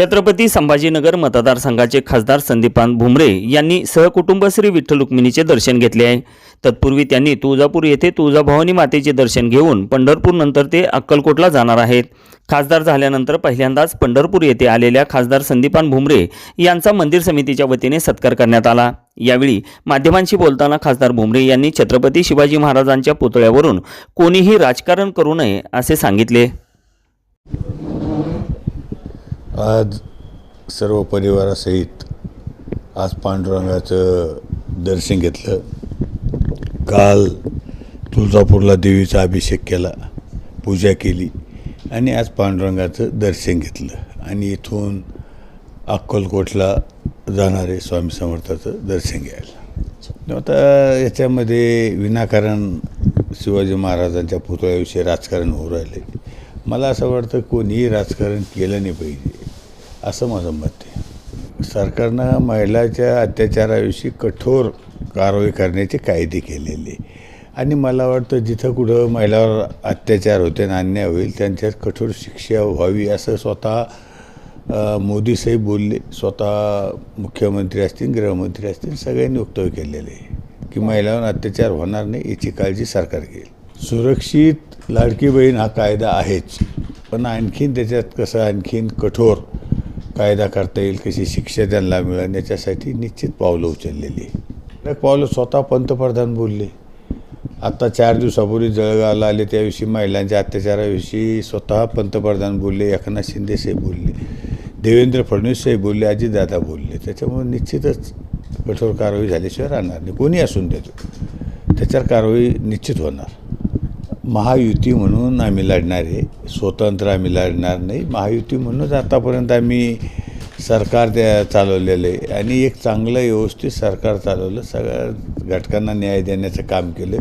छत्रपती संभाजीनगर मतदारसंघाचे खासदार संदीपान भुमरे यांनी सहकुटुंब श्री विठ्ठल रुक्मिणीचे दर्शन घेतले आहे. तत्पूर्वी त्यांनी तुळजापूर येथे तुळजाभवानी मातेचे दर्शन घेऊन पंढरपूर नंतर ते अक्कलकोटला जाणार आहेत. खासदार झाल्यानंतर पहिल्यांदाच पंढरपूर येथे आलेल्या खासदार संदीपान भुमरे यांचा मंदिर समितीच्या वतीने सत्कार करण्यात आला. यावेळी माध्यमांशी बोलताना खासदार भुमरे यांनी छत्रपती शिवाजी महाराजांच्या पुतळ्यावरून कोणीही राजकारण करू नये असे सांगितले. आज सर्व परिवारासहित आज पांडुरंगाचं दर्शन घेतलं. काल तुळजापूरला देवीचा अभिषेक केला पूजा केली आणि आज पांडुरंगाचं दर्शन घेतलं. आणि इथून अक्कलकोटला जाणारे स्वामी समर्थाचं दर्शन घ्यायला. आता याच्यामध्ये विनाकारण शिवाजी महाराजांच्या पुतळ्याविषयी राजकारण होऊ राहिले. मला असं वाटतं कोणीही राजकारण केलं नाही पाहिजे. असं माझं मत आहे. सरकारनं महिलाच्या अत्याचाराविषयी कठोर कारवाई करण्याचे कायदे केलेले. आणि मला वाटतं जिथं कुठं महिलावर अत्याचार होते आणि अन्याय होईल त्यांच्यात कठोर शिक्षा व्हावी असं स्वतः मोदी साहेब बोलले. स्वतः मुख्यमंत्री असतील गृहमंत्री असतील सगळ्यांनी वक्तव्य केलेले आहे की महिलांवर अत्याचार होणार नाही याची काळजी सरकार घेईल. सुरक्षित लाडकी बहीण हा कायदा आहेच. पण आणखीन त्याच्यात कसं आणखीन कठोर कायदा करता येईल कशी शिक्षा त्यांना मिळेल याच्यासाठी निश्चित पावलं उचललेली आहे. पावलं स्वतः पंतप्रधान बोलले. आत्ता चार दिवसापूर्वी जळगावला आले त्याविषयी महिलांच्या अत्याचाराविषयी स्वतः पंतप्रधान बोलले एकनाथ शिंदे साहेब बोलले देवेंद्र फडणवीस साहेब बोलले अजितदादा बोलले. त्याच्यामुळे निश्चितच कठोर कारवाई झाल्याशिवाय राहणार नाही. कोणी असून देतो त्याच्यावर कारवाई निश्चित होणार. महायुती म्हणून आम्ही लढणार आहे. स्वतंत्र आम्ही लढणार नाही. महायुती म्हणूनच आतापर्यंत आम्ही सरकार त्या चालवलेलं आहे. आणि एक चांगलं व्यवस्थित सरकार चालवलं. सगळ्या घटकांना न्याय देण्याचं काम केलं.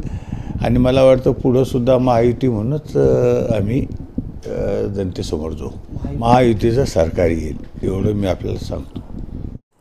आणि मला वाटतं पुढंसुद्धा महायुती म्हणूनच आम्ही जनतेसमोर जाऊ. महायुतीचं सरकार येईल. एवढं मी आपल्याला सांगतो.